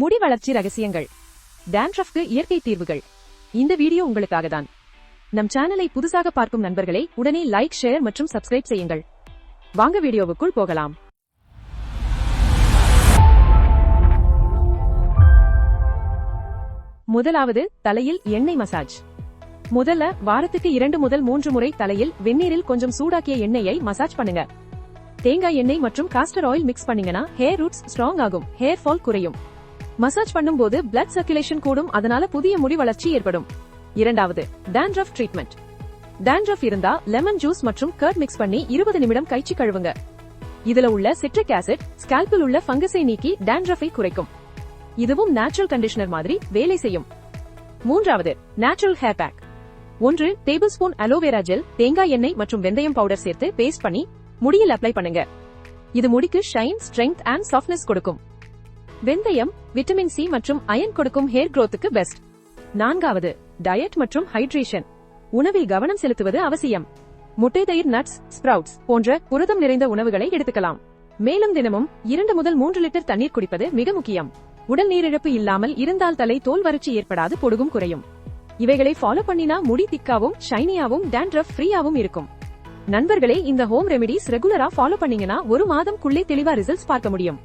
முடி வளர்ச்சி ரகசியங்கள். டேண்ட்ரஃப்க்கு இயற்கை தீர்வுகள். இந்த வீடியோ உங்களுக்காக தான் நம் சேனலை புதுசாக பார்க்கும் நண்பர்களை உடனே லைக் ஷேர் மற்றும் சப்ஸ்கிரைப் செய்யுங்கள். வாங்க வீடியோவுக்குள் போகலாம். முதலாவது தலையில் எண்ணெய் மசாஜ். முதல்ல வாரத்துக்கு இரண்டு முதல் மூன்று முறை தலையில் வெந்நீரில் கொஞ்சம் சூடாக்கிய எண்ணெயை மசாஜ் பண்ணுங்க. தேங்காய் எண்ணெய் மற்றும் காஸ்டர் ஆயில் மிக்ஸ் பண்ணீங்கன்னா ஹேர் ரூட்ஸ் ஸ்ட்ராங் ஆகும். ஹேர் ஃபால் குறையும். மசாஜ் பண்ணும்போது பிளட் சர்க்குலேஷன் கூடும் அதனால புதிய முடி வளர்ச்சி ஏற்படும். இரண்டாவது டேண்ட்ரஃப் ட்ரீட்மெண்ட் டேண்ட்ரஃப் இருந்தா லெமன் ஜூஸ் மற்றும் கர்ட் மிக்ஸ் பண்ணி இருபது நிமிடம் கைச்சி கழுவுங்க. இதுல உள்ள சிட்ரிக் ஆசிட் ஸ்கால்பில் உள்ள ஃபங்கஸை நீக்கி டேண்ட்ரஃபை குறைக்கும். இதுவும் நேச்சுரல் கண்டிஷனர் மாதிரி வேலை செய்யும். மூன்றாவது நேச்சுரல் ஹேர் பேக் ஒன்று டேபிள் ஸ்பூன் அலோவேரா ஜெல் தேங்காய் எண்ணெய் மற்றும் வெந்தயம் பவுடர் சேர்த்து பேஸ்ட் பண்ணி முடியில் அப்ளை பண்ணுங்க. இது முடிக்கு ஷைன் ஸ்ட்ரெங்க் அண்ட் சாஃப்ட்னஸ் கொடுக்கும். வெந்தயம் விட்டமின் சி மற்றும் அயன் கொடுக்கும் ஹேர் குரோத்துக்கு பெஸ்ட் நான்காவது டயட் மற்றும் ஹைட்ரேஷன் உணவில் கவனம் செலுத்துவது அவசியம். முட்டை தயிர் நட்ஸ் ஸ்ப்ரவுட்ஸ் போன்ற புரதம் நிறைந்த உணவுகளை எடுத்துக்கலாம். மேலும் தினமும் இரண்டு முதல் மூன்று லிட்டர் தண்ணீர் குடிப்பது மிக முக்கியம். உடல் நீரிழப்பு இல்லாமல் இருந்தால் தலை தோல் வறட்சி ஏற்படாது பொடுகும் குறையும். இவைகளை ஃபாலோ பண்ணினா முடி திக்காவும் ஷைனியாவும் டேண்ட்ரஃப் ஃப்ரீயாவும் இருக்கும். நண்பர்களே இந்த ஹோம் ரெமிடிஸ் ரெகுலரா ஃபாலோ பண்ணீங்கன்னா ஒரு மாதம் குள்ளே தெளிவா ரிசல்ட்ஸ் பார்க்க முடியும்.